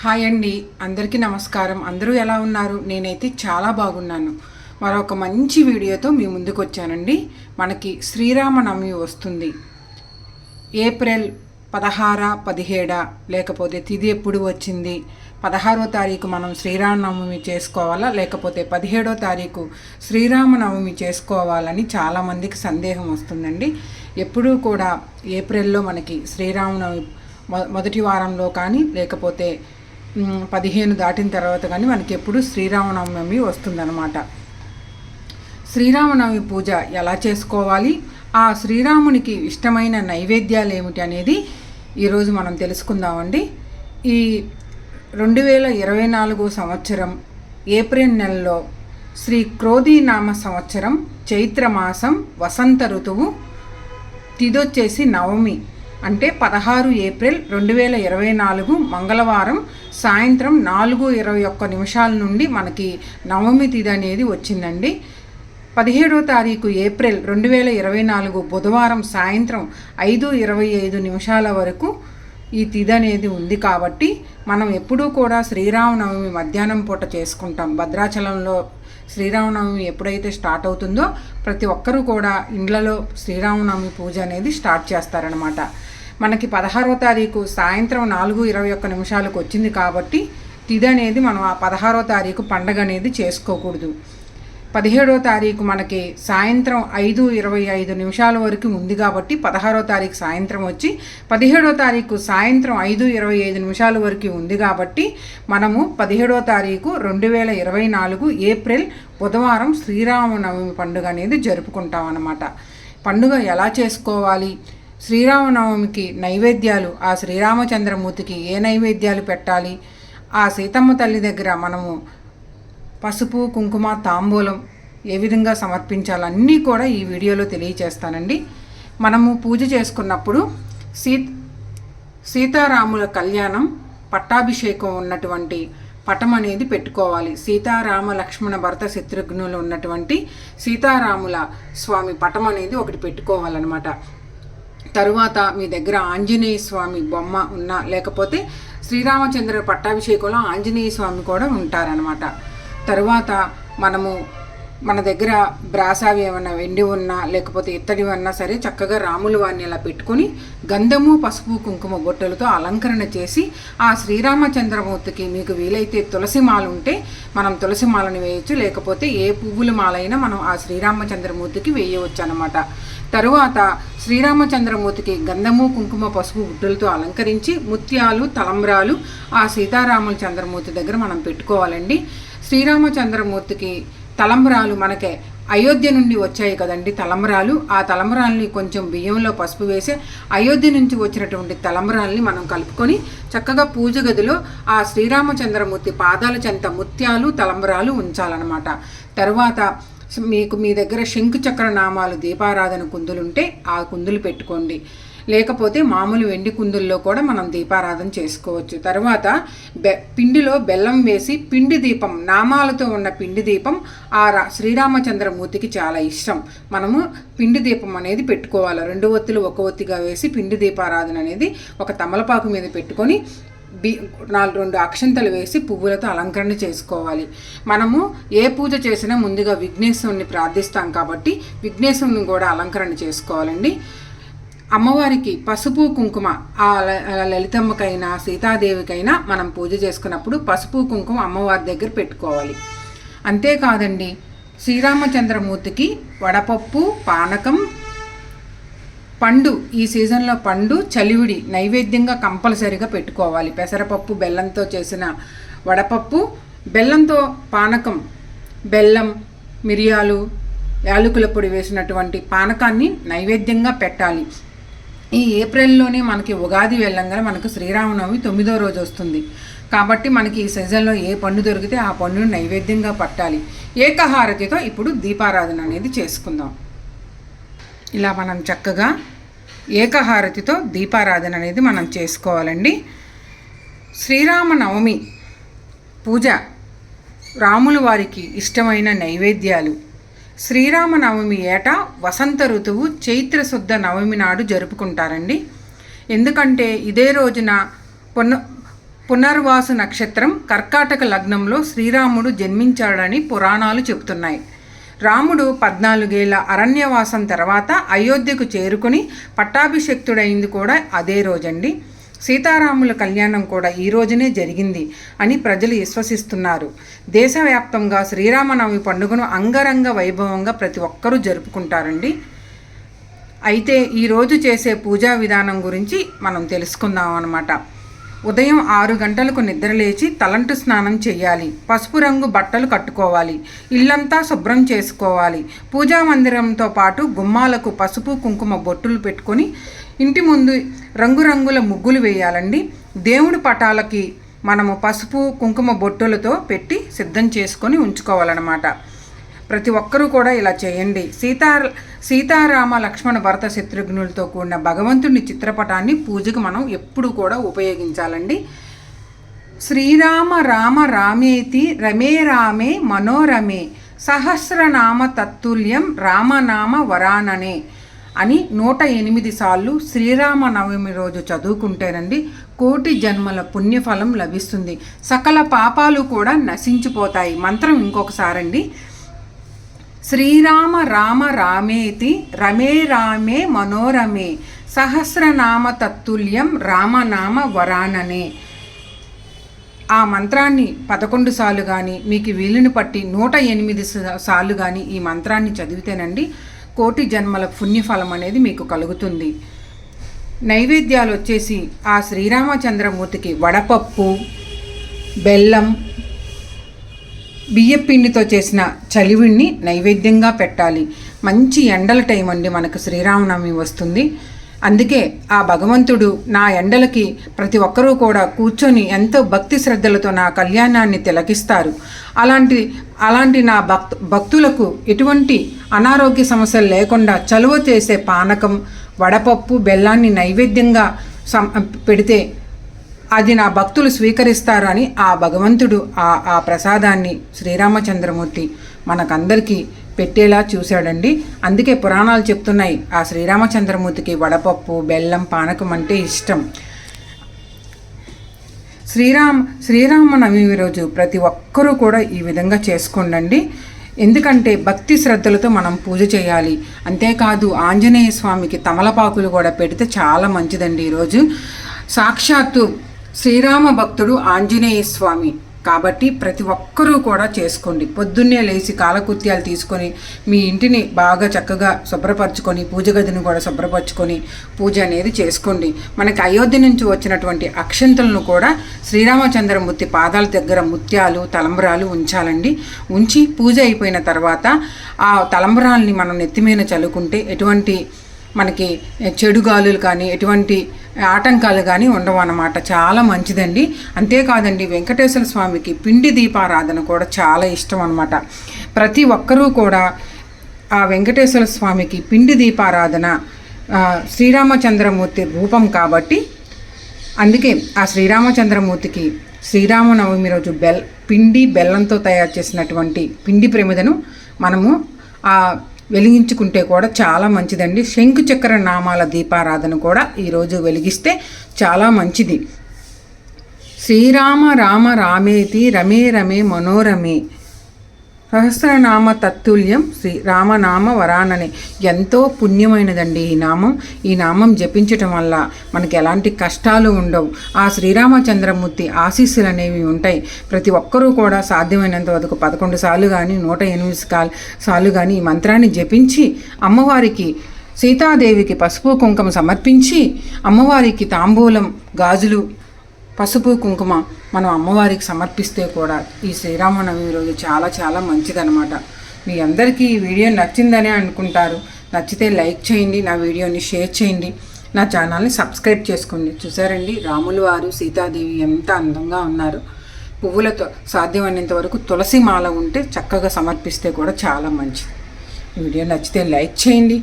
Hi అండి. అందరికీ నమస్కారం. అందరూ ఎలా ఉన్నారు? నేనైతే చాలా బాగున్నాను. మరొక మంచి వీడియోతో మీ ముందుకు వచ్చానండి. మనకి శ్రీరామనవమి వస్తుంది. ఏప్రిల్ పదహార పదిహేడ లేకపోతే తిది ఎప్పుడు వచ్చింది? పదహారో తారీఖు మనం శ్రీరామనవమి చేసుకోవాలా? లేకపోతే పదిహేడో తారీఖు శ్రీరామనవమి చేసుకోవాలని చాలామందికి సందేహం వస్తుందండి. ఎప్పుడూ కూడా ఏప్రిల్లో మనకి శ్రీరామనవమి మొ- మొదటి వారంలో కానీ లేకపోతే పదిహేను దాటిన తర్వాత కానీ మనకి ఎప్పుడు శ్రీరామనవమి వస్తుందన్నమాట. శ్రీరామనవమి పూజ ఎలా చేసుకోవాలి? ఆ శ్రీరామునికి ఇష్టమైన నైవేద్యాలు ఏమిటి అనేది ఈరోజు మనం తెలుసుకుందామండి. ఈ రెండు వేల ఇరవై నాలుగు సంవత్సరం ఏప్రిల్ నెలలో శ్రీ క్రోధీనామ సంవత్సరం చైత్రమాసం వసంత ఋతువు తిదొచ్చేసి నవమి. అంటే పదహారు ఏప్రిల్ రెండు వేల ఇరవై నాలుగు మంగళవారం సాయంత్రం నాలుగు ఇరవై ఒక్క నిమిషాల నుండి మనకి నవమి తిథి అనేది వచ్చిందండి. పదిహేడో తారీఖు ఏప్రిల్ రెండు వేల ఇరవై నాలుగు బుధవారం సాయంత్రం ఐదు ఇరవై ఐదు నిమిషాల వరకు ఈ తిథి అనేది ఉంది కాబట్టి మనం ఎప్పుడూ కూడా శ్రీరామనవమి మధ్యాహ్నం పూట చేసుకుంటాం. భద్రాచలంలో శ్రీరామనవమి ఎప్పుడైతే స్టార్ట్ అవుతుందో ప్రతి ఒక్కరూ కూడా ఇండ్లలో శ్రీరామనవమి పూజ అనేది స్టార్ట్ చేస్తారనమాట మనకి పదహారవ తారీఖు సాయంత్రం నాలుగు ఇరవై ఒక్క నిమిషాలకు వచ్చింది కాబట్టి తిది అనేది మనం ఆ పదహారో తారీఖు పండగ అనేది చేసుకోకూడదు. పదిహేడో తారీఖు మనకి సాయంత్రం ఐదు ఇరవై ఐదు నిమిషాల వరకు ఉంది కాబట్టి పదహారో తారీఖు సాయంత్రం వచ్చి పదిహేడో తారీఖు సాయంత్రం ఐదు ఇరవై ఐదు నిమిషాల వరకు ఉంది కాబట్టి మనము పదిహేడో తారీఖు రెండు వేల ఇరవై నాలుగు ఏప్రిల్ బుధవారం శ్రీరామనవమి పండుగ అనేది జరుపుకుంటాం అన్నమాట పండుగ ఎలా చేసుకోవాలి? శ్రీరామనవమికి నైవేద్యాలు ఆ శ్రీరామచంద్రమూర్తికి ఏ నైవేద్యాలు పెట్టాలి? ఆ సీతమ్మ తల్లి దగ్గర మనము పసుపు కుంకుమ తాంబూలం ఏ విధంగా సమర్పించాలన్నీ కూడా ఈ వీడియోలో తెలియచేస్తానండి. మనము పూజ చేసుకున్నప్పుడు సీ సీతారాముల కళ్యాణం పట్టాభిషేకం ఉన్నటువంటి పటం అనేది పెట్టుకోవాలి. సీతారామ లక్ష్మణ భరత శత్రుఘ్నులు ఉన్నటువంటి సీతారాముల స్వామి పటం అనేది ఒకటి పెట్టుకోవాలన్నమాట. తరువాత మీ దగ్గర ఆంజనేయ స్వామి బొమ్మ ఉన్నా లేకపోతే శ్రీరామచంద్ర పట్టాభిషేకంలో ఆంజనేయ స్వామి కూడా ఉంటారనమాట తరువాత మనము మన దగ్గర బ్రాసావి ఏమన్నా వెండి ఉన్నా లేకపోతే ఇత్తడి ఉన్నా సరే చక్కగా రాములు వారిని ఇలా పెట్టుకొని గంధము పసుపు కుంకుమ బొట్టలతో అలంకరణ చేసి ఆ శ్రీరామచంద్రమూర్తికి మీకు వీలైతే తులసి మాల ఉంటే మనం తులసి మాలను వేయచ్చు. లేకపోతే ఏ పువ్వుల మాలైనా మనం ఆ శ్రీరామచంద్రమూర్తికి వేయవచ్చు అనమాట తరువాత శ్రీరామచంద్రమూర్తికి గంధము కుంకుమ పసుపు గుడ్డలతో అలంకరించి ముత్యాలు తలంబ్రాలు ఆ సీతారాముల చంద్రమూర్తి దగ్గర మనం పెట్టుకోవాలండి. శ్రీరామచంద్రమూర్తికి తలంబరాలు మనకే అయోధ్య నుండి వచ్చాయి కదండి తలంబరాలు. ఆ తలంబరాలని కొంచెం బియ్యంలో పసుపు వేసి అయోధ్య నుంచి వచ్చినటువంటి తలంబరాలని మనం కలుపుకొని చక్కగా పూజ గదిలో ఆ శ్రీరామచంద్రమూర్తి పాదాల చెంత ముత్యాలు తలంబరాలు ఉంచాలన్నమాట. తర్వాత మీకు మీ దగ్గర శంకు చక్ర నామాలు దీపారాధన కుందులుంటే ఆ కుందులు పెట్టుకోండి. లేకపోతే మామూలు వెండి కుందుల్లో కూడా మనం దీపారాధన చేసుకోవచ్చు. తర్వాత బె పిండిలో బెల్లం వేసి పిండి దీపం నామాలతో ఉన్న పిండి దీపం ఆ రా శ్రీరామచంద్రమూర్తికి చాలా ఇష్టం. మనము పిండి దీపం అనేది పెట్టుకోవాలి. రెండు ఒత్తులు ఒక ఒత్తిగా వేసి పిండి దీపారాధన అనేది ఒక తమలపాకు మీద పెట్టుకొని బి నాలుగు రెండు అక్షంతలు వేసి పువ్వులతో అలంకరణ చేసుకోవాలి. మనము ఏ పూజ చేసినా ముందుగా విఘ్నేశ్వరుని ప్రార్థిస్తాం కాబట్టి విఘ్నేశ్వరుని కూడా అలంకరణ చేసుకోవాలండి. అమ్మవారికి పసుపు కుంకుమ ఆ లలితమ్మకైనా సీతాదేవికైనా మనం పూజ చేసుకున్నప్పుడు పసుపు కుంకుమ అమ్మవారి దగ్గర పెట్టుకోవాలి. అంతేకాదండి శ్రీరామచంద్రమూర్తికి వడపప్పు పానకం పండు ఈ సీజన్లో పండు చలివిడి నైవేద్యంగా కంపల్సరీగా పెట్టుకోవాలి. పెసరపప్పు బెల్లంతో చేసిన వడపప్పు బెల్లంతో పానకం బెల్లం మిరియాలు యాలకుల పొడి వేసినటువంటి పానకాన్ని నైవేద్యంగా పెట్టాలి. ఈ ఏప్రిల్లోనే మనకి ఉగాది వెళ్ళంగా మనకు శ్రీరామనవమి తొమ్మిదో రోజు వస్తుంది. కాబట్టి మనకి ఈ సీజన్లో ఏ పండు దొరికితే ఆ పండును నైవేద్యంగా పట్టాలి. ఏకహారతితో ఇప్పుడు దీపారాధన అనేది చేసుకుందాం. ఇలా మనం చక్కగా ఏకహారతితో దీపారాధన అనేది మనం చేసుకోవాలండి. శ్రీరామనవమి పూజ రాముల వారికి ఇష్టమైన నైవేద్యాలు శ్రీరామనవమి ఏటా వసంత ఋతువు చైత్రశుద్ధ నవమి నాడు జరుపుకుంటారండి. ఎందుకంటే ఇదే రోజున పున పునర్వాసు నక్షత్రం కర్కాటక లగ్నంలో శ్రీరాముడు జన్మించాడని పురాణాలు చెబుతున్నాయి. రాముడు పద్నాలుగేళ్ళ అరణ్యవాసం తర్వాత అయోధ్యకు చేరుకుని పట్టాభిషక్తుడైంది కూడా అదే రోజండి. సీతారాముల కళ్యాణం కూడా ఈ రోజునే జరిగింది అని ప్రజలు విశ్వసిస్తున్నారు. దేశవ్యాప్తంగా శ్రీరామనవమి పండుగను అంగరంగ వైభవంగా ప్రతి ఒక్కరూ జరుపుకుంటారండి. అయితే ఈరోజు చేసే పూజా విధానం గురించి మనం తెలుసుకుందాం అన్నమాట. ఉదయం ఆరు గంటలకు నిద్రలేచి తలంటు స్నానం చేయాలి. పసుపు రంగు బట్టలు కట్టుకోవాలి. ఇల్లంతా శుభ్రం చేసుకోవాలి. పూజా మందిరంతో పాటు గుమ్మాలకు పసుపు కుంకుమ బొట్టులు పెట్టుకొని ఇంటి ముందు రంగురంగుల ముగ్గులు వేయాలండి. దేవుడి పటాలకి మనము పసుపు కుంకుమ బొట్టులతో పెట్టి సిద్ధం చేసుకొని ఉంచుకోవాలన్నమాట. ప్రతి ఒక్కరూ కూడా ఇలా చేయండి. సీతా సీతారామ లక్ష్మణ భరత శత్రుఘ్నులతో కూడిన భగవంతుని చిత్రపటాన్ని పూజకు మనం ఎప్పుడు కూడా ఉపయోగించాలండి. శ్రీరామ రామ రామేతి రమే రామే మనోరమే సహస్రనామ తత్తుల్యం రామనామ వరాననే అని నూట ఎనిమిది సార్లు శ్రీరామ నవమి రోజు చదువుకుంటేనండి కోటి జన్మల పుణ్యఫలం లభిస్తుంది. సకల పాపాలు కూడా నశించిపోతాయి. మంత్రం ఇంకొకసారండి. శ్రీరామ రామ రామేతి రమే రామే మనోరమే సహస్రనామ తత్తుల్యం రామనామ వరాననే. ఆ మంత్రాన్ని పదకొండు సార్లు కానీ మీకు వీలుని పట్టి నూట ఎనిమిది సార్లు కానీ ఈ మంత్రాన్ని చదివితేనండి కోటి జన్మల పుణ్యఫలం అనేది మీకు కలుగుతుంది. నైవేద్యాలు వచ్చేసి ఆ శ్రీరామచంద్రమూర్తికి వడపప్పు బెల్లం బియ్యపిండితో చేసిన చలివిడిని నైవేద్యంగా పెట్టాలి. మంచి ఎండల టైం అండి మనకు శ్రీరామనవమి వస్తుంది. అందుకే ఆ భగవంతుడు నా ఎండలకి ప్రతి ఒక్కరూ కూడా కూర్చొని ఎంతో భక్తి శ్రద్ధలతో నా కళ్యాణాన్ని తిలకిస్తారు. అలాంటి అలాంటి నా భక్ భక్తులకు ఎటువంటి అనారోగ్య సమస్యలు లేకుండా చలువ చేసే పానకం వడపప్పు బెల్లాన్ని నైవేద్యంగా సం పెడితే అది నా భక్తులు స్వీకరిస్తారు అని ఆ భగవంతుడు ఆ ఆ ప్రసాదాన్ని శ్రీరామచంద్రమూర్తి మనకందరికీ పెట్టేలా చూశాడండి. అందుకే పురాణాలు చెప్తున్నాయి ఆ శ్రీరామచంద్రమూర్తికి వడపప్పు బెల్లం పానకం అంటే ఇష్టం. శ్రీరామ్ శ్రీరామనవమి రోజు ప్రతి ఒక్కరూ కూడా ఈ విధంగా చేసుకోండి ఎందుకంటే భక్తి శ్రద్ధలతో మనం పూజ చేయాలి. అంతేకాదు ఆంజనేయ స్వామికి తమలపాకులు కూడా పెడితే చాలా మంచిదండి ఈరోజు. సాక్షాత్తు శ్రీరామ భక్తుడు ఆంజనేయ స్వామి. కాబట్టి ప్రతి ఒక్కరూ కూడా చేసుకోండి. పొద్దున్నే లేచి కాలకృత్యాలు తీసుకొని మీ ఇంటిని బాగా చక్కగా శుభ్రపరచుకొని పూజ గదిని కూడా శుభ్రపరచుకొని పూజ అనేది చేసుకోండి. మనకి అయోధ్య నుంచి వచ్చినటువంటి అక్షంతలను కూడా శ్రీరామచంద్రమూర్తి పాదాల దగ్గర ముత్యాలు తలంబరాలు ఉంచాలండి. ఉంచి పూజ అయిపోయిన తర్వాత ఆ తలంబరాలని మనం నెత్తిమీద చల్లుకుంటే ఎటువంటి మనకి చెడు గాలులు కానీ ఎటువంటి ఆటంకాలు కానీ ఉండవు అన్నమాట. చాలా మంచిదండి. అంతేకాదండి వెంకటేశ్వర స్వామికి పిండి దీపారాధన కూడా చాలా ఇష్టం అనమాట ప్రతి ఒక్కరూ కూడా ఆ వెంకటేశ్వర స్వామికి పిండి దీపారాధన శ్రీరామచంద్రమూర్తి రూపం కాబట్టి అందుకే ఆ శ్రీరామచంద్రమూర్తికి శ్రీరామనవమి రోజు బెల్ పిండి బెల్లంతో తయారు చేసినటువంటి పిండి ప్రమిదను మనము ఆ వెలిగించుకుంటే కూడా చాలా మంచిదండి. శంకు చక్ర నామాల దీపారాధన కూడా ఈరోజు వెలిగిస్తే చాలా మంచిది. శ్రీరామ రామ రామేతి రమే రమే మనోరమే సహస్రనామ తత్తుల్యం శ్రీ రామనామ వరానని. ఎంతో పుణ్యమైనదండి ఈ నామం. ఈ నామం జపించటం వల్ల మనకి ఎలాంటి కష్టాలు ఉండవు. ఆ శ్రీరామచంద్రమూర్తి ఆశీస్సులు అనేవి ఉంటాయి. ప్రతి ఒక్కరూ కూడా సాధ్యమైనంత వరకు పదకొండు సార్లు కానీ నూట ఎనిమిది సార్లు కానీ ఈ మంత్రాన్ని జపించి అమ్మవారికి సీతాదేవికి పసుపు కుంకుమ సమర్పించి అమ్మవారికి తాంబూలం గాజులు పసుపు కుంకుమ మనం అమ్మవారికి సమర్పిస్తే కూడా ఈ శ్రీరామనవమి రోజు చాలా చాలా మంచిదనమాట మీ అందరికీ ఈ వీడియో నచ్చిందనే అనుకుంటారు. నచ్చితే లైక్ చేయండి నా వీడియోని షేర్ చేయండి. నా ఛానల్ని సబ్స్క్రైబ్ చేసుకోండి. చూసారండి? రాములు వారు సీతాదేవి ఎంత అందంగా ఉన్నారు. పువ్వులతో సాధ్యమైనంత వరకు తులసి మాల ఉంటే చక్కగా సమర్పిస్తే కూడా చాలా మంచిది. వీడియో నచ్చితే లైక్ చేయండి.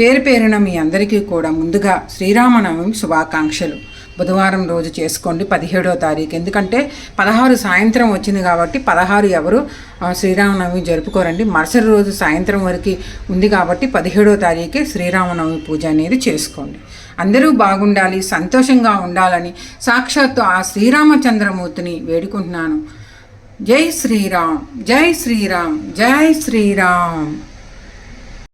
పేరు పేరున మీ అందరికీ కూడా ముందుగా శ్రీరామనవమి శుభాకాంక్షలు. బుధవారం రోజు చేసుకోండి పదిహేడో తారీఖు. ఎందుకంటే పదహారు సాయంత్రం వచ్చింది కాబట్టి పదహారు ఎవరు శ్రీరామనవమి జరుపుకోరండి. మరుసటి రోజు సాయంత్రం వరకు ఉంది కాబట్టి పదిహేడో తారీఖే శ్రీరామనవమి పూజ అనేది చేసుకోండి. అందరూ బాగుండాలి సంతోషంగా ఉండాలని సాక్షాత్తు ఆ శ్రీరామచంద్రమూర్తిని వేడుకుంటున్నాను. జై శ్రీరామ్ జై శ్రీరామ్ జై శ్రీరామ్.